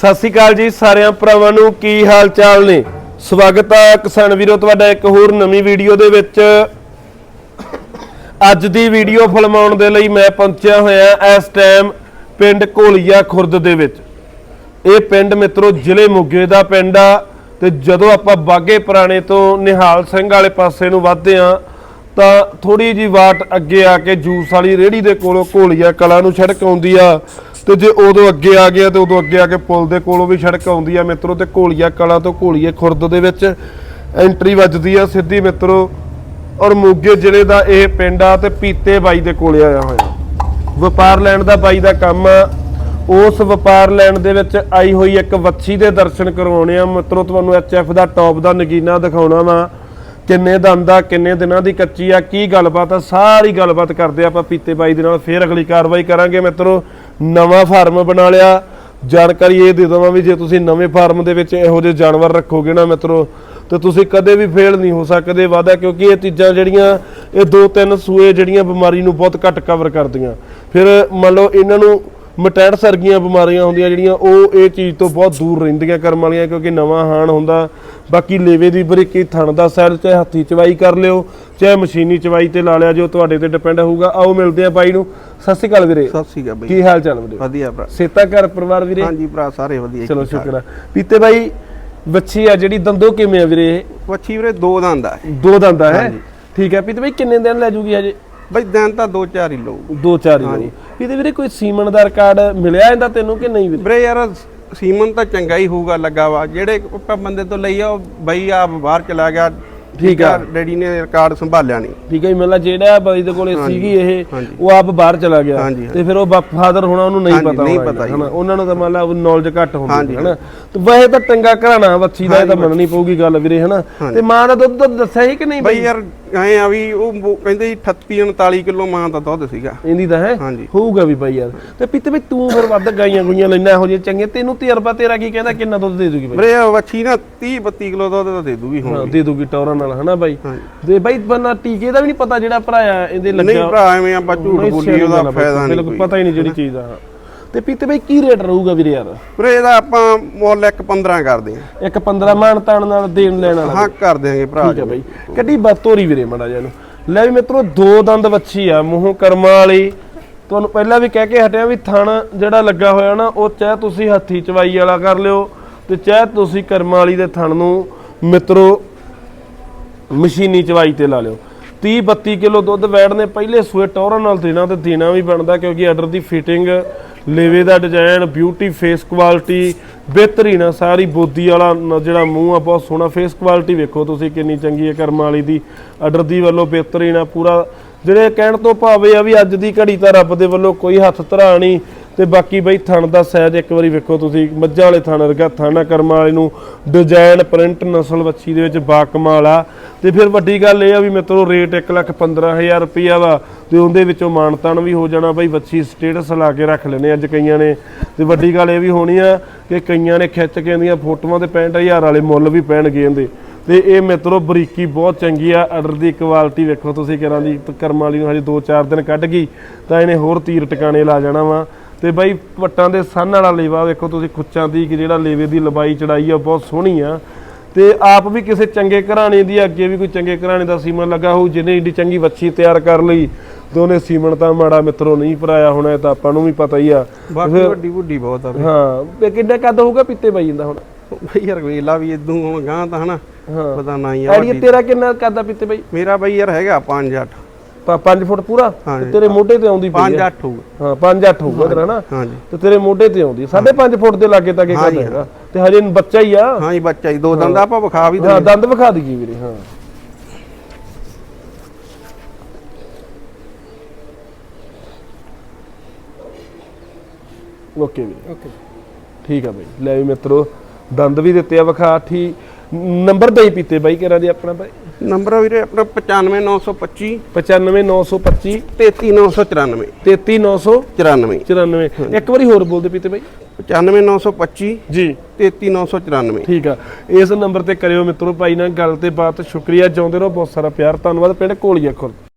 ਸਤਿ ਸ਼੍ਰੀ ਅਕਾਲ ਜੀ ਸਾਰਿਆਂ ਭਰਾਵਾਂ ਨੂੰ, ਕੀ ਹਾਲ ਚਾਲ ਨੇ? ਸਵਾਗਤ ਹੈ ਕਿਸਾਨ ਵੀਰੋ, ਤੁਹਾਡਾ ਇੱਕ ਹੋਰ ਨਵੀਂ ਵੀਡੀਓ ਦੇ ਵਿੱਚ। ਅੱਜ ਦੀ ਵੀਡੀਓ ਫਿਲਮਾਉਣ ਦੇ ਲਈ ਮੈਂ ਪਹੁੰਚਿਆ ਹੋਇਆ ਇਸ ਟਾਈਮ ਪਿੰਡ ਘੋਲੀਆ ਖੁਰਦ ਦੇ ਵਿੱਚ। ਇਹ ਪਿੰਡ ਮਿੱਤਰੋ, ਜ਼ਿਲ੍ਹੇ ਮੋਗੇ ਦਾ ਪਿੰਡ ਆ ਤੇ ਜਦੋਂ ਆਪਾਂ ਬਾਗੇ ਪੁਰਾਣੇ ਤੋਂ ਨਿਹਾਲ ਸਿੰਘ ਵਾਲੇ ਪਾਸੇ ਨੂੰ ਵੱਧਦੇ ਆ ਤਾਂ ਥੋੜੀ ਜੀ ਵਾਟ ਅੱਗੇ ਆ ਕੇ ਜੂਸ ਵਾਲੀ ਰੇੜੀ ਦੇ ਕੋਲੋਂ ਘੋਲੀਆ, ਕਲਾ ਨੂੰ ਸੜਕ ਆਉਂਦੀ ਆ। ਤੇ ਜੇ ਉਦੋਂ ਅੱਗੇ ਆ ਗਿਆ ਤੇ ਉਦੋਂ ਅੱਗੇ ਆ ਕੇ ਪੁਲ ਦੇ ਕੋਲੋਂ ਵੀ ਸੜਕ ਆਉਂਦੀ ਆ ਮਿੱਤਰੋ ਤੇ ਘੋਲੀਆ, ਕਲਾ ਤੋਂ ਘੋਲੀਏ ਖੁਰਦ ਦੇ ਵਿੱਚ। ਐਂਟਰੀ ਵੱਜਦੀ ਆ ਸਿੱਧੀ ਮਿੱਤਰੋ ਔਰ ਮੋਗੇ ਜ਼ਿਲ੍ਹੇ ਦਾ ਇਹ ਪਿੰਡ ਆ ਤੇ ਪੀਤੇ ਬਾਈ ਦੇ ਕੋਲੇ ਆਇਆ ਹੋਇਆ। ਵਪਾਰ ਲੈਣ ਦਾ ਬਾਈ ਦਾ ਕੰਮ ਆ। ਉਸ ਵਪਾਰ ਲੈਣ ਦੇ ਵਿੱਚ ਆਈ ਹੋਈ ਇੱਕ ਵੱਛੀ ਦੇ ਦਰਸ਼ਨ ਕਰਵਾਉਣੇ ਆ। ਮਿੱਤਰੋ, ਤੁਹਾਨੂੰ ਐਚਐਫ ਦਾ ਟੌਪ ਦਾ ਨਗੀਨਾ ਦਿਖਾਉਣਾ ਵਾ। ਕਿੰਨੇ ਦੰਦ ਆ ਕਿੰਨੇ ਦਿਨਾਂ ਦੀ ਕੱਚੀ ਆ, ਕੀ ਗੱਲਬਾਤ ਆ, ਸਾਰੀ ਗੱਲਬਾਤ ਕਰਦੇ ਆਪਾਂ ਪੀਤੇ ਬਾਈ ਦੇ ਨਾਲ, ਫੇਰ ਅਗਲੀ ਕਾਰਵਾਈ ਕਰਾਂਗੇ ਮਿੱਤਰੋ। ਨਵਾਂ ਫਾਰਮ ਬਣਾ ਲਿਆ। ਜਾਣਕਾਰੀ ਇਹ ਦੇ ਦਵਾਂ ਵੀ ਜੇ ਤੁਸੀਂ ਨਵੇਂ ਫਾਰਮ ਦੇ ਵਿੱਚ ਇਹੋ ਜਿਹੇ ਜਾਨਵਰ ਰੱਖੋਗੇ ਨਾ ਮਿੱਤਰੋ, ਤੇ ਤੁਸੀਂ ਕਦੇ ਵੀ ਫੇਲ ਨਹੀਂ ਹੋ ਸਕਦੇ ਵਾਦਾ ਕਿਉਂਕਿ ਇਹ ਚੀਜ਼ਾਂ ਜਿਹੜੀਆਂ, ਇਹ ਦੋ ਤਿੰਨ ਸੂਏ ਜਿਹੜੀਆਂ ਬਿਮਾਰੀ ਨੂੰ ਬਹੁਤ ਘੱਟ ਕਵਰ ਕਰਦੀਆਂ। ਫਿਰ ਮੰਨ ਲਓ ਇਹਨਾਂ ਨੂੰ ਮਟੈਡ ਸਰਗੀਆਂ ਬਿਮਾਰੀਆਂ ਹੁੰਦੀਆਂ ਜਿਹੜੀਆਂ ਉਹ ਇਹ ਚੀਜ਼ ਤੋਂ ਬਹੁਤ ਦੂਰ ਰਹਿੰਦੀਆਂ ਕਰਮ ਵਾਲੀਆਂ ਕਿਉਂਕਿ ਨਵਾਂ ਹਾਣ ਹੁੰਦਾ। ਬਾਕੀ ਲੇਵੇ ਦੀ ਬਰੀਕੀ ਥਣ ਦਾ ਸੈਰ ਚਾਹੇ ਹੱਥੀ ਚਵਾਈ ਕਰ ਲਿਓ ਚਾਹੇ ਮਸ਼ੀਨੀ ਚਵਾਈ ਤੇ ਲਾ ਲਿਆ ਜੋ ਤੁਹਾਡੇ ਤੇ ਡਿਪੈਂਡ ਹੋਊਗਾ। ਆਓ ਮਿਲਦੇ ਆ ਬਾਈ ਨੂੰ। ਸਤਿ ਸ਼੍ਰੀ ਅਕਾਲ ਵੀਰੇ। ਸਤਿ ਸ਼੍ਰੀ ਅਕਾਲ ਬਈ। ਕੀ ਹਾਲ ਚਾਲ ਵੀਰੇ? ਵਧੀਆ ਭਰਾ। ਸੇਤਾ ਘਰ ਪਰਿਵਾਰ ਵੀਰੇ? ਹਾਂਜੀ ਭਰਾ ਸਾਰੇ ਵਧੀਆ ਚਲੋ। ਸ਼ੁਕਰ ਆ। ਪੀਤੇ ਬਾਈ ਬੱਚੀ ਆ ਜਿਹੜੀ ਦੰਦੋ ਕਿਵੇਂ ਆ ਵੀਰੇ? ਵੱਛੀ ਵੀਰੇ ਦੋ ਦੰਦ ਆ ਦੋ ਦੰਦਾ ਹੈ? ਹਾਂਜੀ। ਠੀਕ ਹੈ ਪੀਤੇ ਬਾਈ ਕਿੰਨੇ ਦਿਨ ਲੈ ਜੂਗੀ ਹਜੇ? ਬਈ ਦਿਨ ਤਾਂ ਦੋ ਚਾਰ ਹੀ ਲਊ। ਦੋ ਚਾਰ ਹੀ। ਪੀਤੇ ਵੀਰੇ ਕੋਈ ਸੀਮਨ ਦਾ ਰਿਕਾਰਡ ਮਿਲਿਆ ਇਹਦਾ ਤੈਨੂੰ ਕਿ ਨਹੀਂ ਵੀਰੇ? ਵੀਰੇ ਯਾਰ ਸੀਮਨ ਤਾਂ ਚੰਗਾ ਹੀ ਹੋਊਗਾ ਲੱਗਾ ਵਾ। ਜਿਹੜੇ ਆਪਾਂ ਬੰਦੇ ਤੋਂ ਲਈ ਆ ਉਹ ਬਈ ਆ ਬਾਹਰ ਚਲਾ ਗਿਆ ਠੀਕ ਆ। ਡੈਡੀ ਨੇ ਰਿਕਾਰਡ ਸੰਭਾਲਿਆ ਨਹੀਂ। ਠੀਕ ਹੈ ਮਤਲਬ ਜਿਹੜਾ ਬਾਈ ਦੇ ਕੋਲੇ ਸੀਗੀ ਇਹ। ਉਹ ਆਪ ਬਾਹਰ ਚਲਾ ਗਿਆ। ਤੇ ਫਿਰ ਉਹ ਫਾਦਰ ਹੋਣਾ ਉਹਨੂੰ ਨਹੀਂ ਪਤਾ ਨਹੀਂ ਹੋਣਾ ਪਤਾ। ਹਨਾ। ਉਹਨਾਂ ਨੂੰ ਤਾਂ ਮੰਨ ਲਾ ਨੌਲੇਜ ਘੱਟ ਹੁੰਦੀ ਹਨਾ। ਤੇ ਵੈਸੇ ਤਾਂ ਟੰਗਾ ਘਰਾਣਾ ਬੱਚੀ ਦਾ ਇਹ ਤਾਂ ਮੰਨਣੀ ਪਊਗੀ ਗੱਲ ਵੀਰੇ ਹਨਾ। ਤੇ ਮਾਂ ਦਾ ਦੁੱਧ ਤਾਂ ਦੱਸਿਆ ਸੀ ਕਿ ਨਹੀਂ ਬਈ ਯਾਰ ਐ ਆ ਵੀ ਉਹ ਕਹਿੰਦੇ ਸੀ 38 39 ਕਿਲੋ ਮਾਂ ਦਾ ਦੁੱਧ ਸੀਗਾ। ਇਹਦੀ ਤਾਂ ਹੈ। ਹੋਊਗਾ ਵੀ ਬਾਈ ਯਾਰ। ਤੇ ਪਿੱਤੇ ਵੀ ਤੂੰ ਫਿਰ ਵੱਧ ਗਾਈਆਂ ਗੁਈਆਂ ਲੈਣਾ ਇਹੋ ਜਿਹੇ ਚੰਗੇ। ਤੈਨੂੰ ਤਜਰਬਾ ਤੇਰਾ ਕੀ ਕਹਿੰਦਾ ਕਿੰਨਾ ਦੁੱਧ ਦੇ ਦੂਗੀ ਬਾਈ? ਵੀਰੇ ਵੱਛੀ ਨਾ 30 32 ਕਿਲੋ ਦੁੱਧ ਤਾਂ ਦੇ ਦੂਗੀ ਹੁਣ ਦੇ ਦੂਗੀ ਟੌਰਾਂ ਨਾਲ। ਹਨਾ ਬਾਈ। ਤੇ ਬਾਈ ਬੰਨਾ ਟੀਕੇ ਦਾ ਵੀ ਨਹੀਂ ਪਤਾ ਜਿਹੜਾ ਭਰਾਇਆ ਇਹਦੇ ਨਹੀਂ ਲੱਗਿਆ ਭਰਾ ਐਵੇਂ ਆਪਾਂ ਝੂਠ ਨਹੀਂ ਬੋਲੀ ਉਹਦਾ ਫਾਇਦਾ ਨਹੀਂ ਕੋਈ। ਪਤਾ ਹੀ ਨਹੀਂ ਜਿਹੜੀ ਚੀਜ਼ ਦਾ। ਤੇ ਪੀਤੇ ਬਾਈ ਕੀ ਰੇਟ ਰਹੂਗਾ ਵੀਰੇ ਯਾਰ? ਵੀਰੇ ਇਹਦਾ ਆਪਾਂ ਮੁੱਲ ਇੱਕ 15 ਕਰਦੇ ਆ ਇੱਕ 15 ਮਾਨ ਤਾਣ ਨਾਲ ਦੇਣ ਲੈਣ ਵਾਲਾ। ਹਾਂ ਕਰ ਦਿਆਂਗੇ ਭਰਾ ਠੀਕ ਹੈ ਬਾਈ। ਕੱਢੀ ਬਤੋਰੀ ਵੀਰੇ ਮੜਾ ਜਾ ਨੂੰ ਲੈ ਵੀ ਮਿੱਤਰੋ ਦੋ ਦੰਦ ਵੱਛੀ ਆ ਮੂੰਹੋਂ ਕਰਮਾਂ ਵਾਲੀ। ਤੁਹਾਨੂੰ ਪਹਿਲਾਂ ਵੀ ਕਹਿ ਕੇ ਹਟਿਆ ਵੀ ਥਣ ਜਿਹੜਾ ਲੱਗਾ ਹੋਇਆ ਨਾ ਉਹ ਚਾਹੇ ਤੁਸੀਂ ਹੱਥੀ ਚਵਾਈ ਵਾਲਾ ਕਰ ਲਿਓ ਤੇ ਚਾਹੇ ਤੁਸੀਂ ਕਰਮਾਂ ਵਾਲੀ ਦੇ ਥਣ ਨੂੰ ਮਿੱਤਰੋ ਮਸ਼ੀਨੀ ਚਵਾਈ ਤੇ ਲਾ ਲਿਓ। 30 32 ਕਿਲੋ ਦੁੱਧ ਵੈੜ ਨੇ, ਪਹਿਲੇ ਸੂਏ ਟੌਰਾਂ ਨਾਲ ਦੇਣਾ ਤੇ ਦੇਣਾ ਵੀ ਬਣਦਾ, ਕਿਉਂਕਿ ਆਰਡਰ ਦੀ ਫਿਟਿੰਗ ਲੇਵੇ ਦਾ ਡਿਜ਼ਾਈਨ ਬਿਊਟੀ ਫੇਸ ਕੁਆਲਿਟੀ ਬਿਹਤਰੀਨ ਆ, ਸਾਰੀ ਬੋਦੀ ਵਾਲਾ ਨ- ਜਿਹੜਾ ਮੂੰਹ ਆ, ਬਹੁਤ ਸੋਹਣਾ ਫੇਸ ਕੁਆਲਿਟੀ ਵੇਖੋ ਤੁਸੀਂ ਕਿੰਨੀ ਚੰਗੀ ਹੈ ਕਰਮ ਵਾਲੀ ਦੀ। ਆਰਡਰ ਦੀ ਵੱਲੋਂ ਬਿਹਤਰੀਨ ਆ, ਪੂਰਾ, ਜਿਹੜੇ ਕਹਿਣ ਤੋਂ ਭਾਵੇਂ ਆ ਵੀ ਅੱਜ ਦੀ ਘੜੀ ਤਾਂ ਰੱਬ ਦੇ ਵੱਲੋਂ ਕੋਈ ਹੱਥ ਧਰਾ ਨਹੀਂ ਤੇ ਬਾਕੀ ਬਈ ਥਣ ਦਾ ਸਾਈਜ਼ ਇੱਕ ਵਾਰੀ ਵੇਖੋ ਤੁਸੀਂ, ਮੱਝਾਂ ਵਾਲੇ ਥਣ ਵਰਗਾ ਥਣ ਕਰਮਾਂ ਵਾਲੇ ਨੂੰ ਡਿਜ਼ਾਈਨ ਪ੍ਰਿੰਟ ਨਸਲ ਵੱਛੀ ਦੇ ਵਿੱਚ ਬਾਕਮਾਲ ਆ। ਤੇ ਫਿਰ ਵੱਡੀ ਗੱਲ ਇਹ ਆ ਵੀ ਮਿੱਤਰੋ, ਰੇਟ 115000 ਰੁਪਈਆ ਵਾ, ਤੇ ਉਹਦੇ ਵਿੱਚੋਂ ਮਾਨਤਾਨ ਵੀ ਹੋ ਜਾਣਾ ਬਈ, ਵੱਛੀ ਸਟੇਟਸ ਲਾ ਕੇ ਰੱਖ ਲੈਣੇ ਅੱਜ ਕਈਆਂ ਨੇ। ਤੇ ਵੱਡੀ ਗੱਲ ਇਹ ਵੀ ਹੋਣੀ ਆ ਕਿ ਕਈਆਂ ਨੇ ਖਿੱਚ ਕੇ ਇਹਦੀਆਂ ਫੋਟੋਆਂ ਤੇ 65000 ਵਾਲੇ ਮੁੱਲ ਵੀ ਪੈਣਗੇ ਇਹਦੇ। ਤੇ ਇਹ ਮਿੱਤਰੋ, ਬਰੀਕੀ ਬਹੁਤ ਚੰਗੀ ਆ ਆਰਡਰ ਦੀ ਕੁਆਲਿਟੀ ਵੇਖੋ ਤੁਸੀਂ ਕਿਰਾਂ ਦੀ, ਤੇ ਕਰਮ ਵਾਲੀ ਨੂੰ ਹਜੇ 2-4 ਦਿਨ ਕੱਢ ਗਈ, ਤਾਂ ਇਹਨੇ ਹੋਰ ਤੀਰ ਟਿਕਾਣੇ ਲਾ ਜਾਣਾ ਵਾ। ਤੇ ਬਾਈ ਪੱਟਾਂ ਦੇ ਸੰਨ ਵਾਲਾ ਲੇਵਾ ਵੇਖੋ ਤੁਸੀਂ ਖੁੱਚਾਂ ਦੀ ਕਿ ਜਿਹੜਾ ਲੇਵੇ ਦੀ ਲੰਬਾਈ ਚੜਾਈ ਆ ਬਹੁਤ ਸੋਹਣੀ ਆ। ਤੇ ਆਪ ਵੀ ਕਿਸੇ ਚੰਗੇ ਘਰਾਣੇ ਦੀ ਅੱਗੇ ਵੀ ਕੋਈ ਚੰਗੇ ਘਰਾਣੇ ਦਾ ਸੀਮਨ ਲੱਗਾ ਹੋਊ ਜਿਹਨੇ ਏਡੀ ਚੰਗੀ ਵੱਛੀ ਤਿਆਰ ਕਰ ਲਈ ਉਹਨੇ ਸੀਮਨ ਤਾਂ ਮਾੜਾ ਮਿੱਤਰੋ ਨਹੀਂ ਭਰਾਇਆ ਹੋਣਾ ਇਹ ਤਾਂ ਆਪਾਂ ਨੂੰ ਵੀ ਪਤਾ ਹੀ ਆ। ਬਾਕੀ ਵੱਡੀ ਵੱਡੀ ਬਹੁਤ ਆ। ਹਾਂ ਤੇ ਕਿੰਨਾ ਕੱਦ ਹੋਊਗਾ ਪਿੱਤੇ ਬਾਈ ਜਾਂਦਾ ਹੁਣ? ਬਈ ਯਾਰ ਵੇਲਾ ਵੀ ਇਦੋਂ ਹੁਣ ਗਾਂ ਤਾਂ ਹਨਾ ਪਤਾ ਨਾ ਵੱਡੀ। ਤੇਰਾ ਕਿੰਨਾ ਕੱਦ ਆ ਪਿੱਤੇ ਬਾਈ? ਮੇਰਾ ਬਈ ਯਾਰ ਹੈਗਾ 5 8 5 ਫੁੱਟ ਪੂਰਾ? ਹਾਂਜੀ। ਤੇ ਤੇਰੇ ਮੋਢੇ ਤੇ ਆਉਂਦੀ ਪਈ 5 ਆ। 8 ਹੋਊਗਾ। ਹਾਂ 5 8 ਹੋਊਗਾ ਤੇਰਾ ਨਾ। ਹਾਂਜੀ। ਤੇ ਤੇਰੇ ਮੋਢੇ ਤੇ ਆਉਂਦੀ 5.5 ਫੁੱਟ ਦੇ ਲਾਗੇ ਤੱਕ ਇਹ ਕੱਦ ਹਾਂਜੀ, ਹੈਗਾ। ਤੇ ਹਜੇ ਬੱਚਾ ਹੀ ਆ। ਹਾਂ ਜੀ ਬੱਚਾ ਜੀ ਦੋ ਦੰਦ ਆਪਾਂ ਵਿਖਾ ਵੀ ਹਾਂ ਦਿੰਦੇ। ਦੰਦ ਵਿਖਾ ਦਈਏ ਵੀਰੇ ਹਾਂ। ਓਕੇ ਵੀਰੇ। ਓਕੇ। ਠੀਕ ਆ ਬਾਈ। ਲੈ ਵੀ ਮਿੱਤਰੋ ਦੰਦ ਵੀ ਦਿੱਤੇ ਆ ਵਿਖਾ ਠੀ ਨੰਬਰ ਦੇ ਹੀ ਪੀਤੇ ਬਾਈ ਕਿਹੜਾ ਦੀ ਆਪਣਾ ਬਾਈ। ਨੰਬਰ ਆ ਵੀਰੇ ਆਪਣਾ 95925 95925 33994 33994 94 ਇੱਕ ਵਾਰੀ ਹੋਰ ਬੋਲ ਦੇ ਪੀਤੇ ਬਾਈ। 95925 ਜੀ। 33994 ਠੀਕ ਆ। ਇਸ ਨੰਬਰ ਤੇ ਕਰਿਓ ਮਿੱਤਰੋ ਭਾਈ ਨਾਲ ਗੱਲ ਤੇ ਬਾਤ। ਸ਼ੁਕਰੀਆ। ਚਾਹੁੰਦੇ ਰਹੋ। ਬਹੁਤ ਸਾਰਾ ਪਿਆਰ। ਧੰਨਵਾਦ। ਪਿੰਡ ਕੋਲੀਆ ਖੁਰਦ।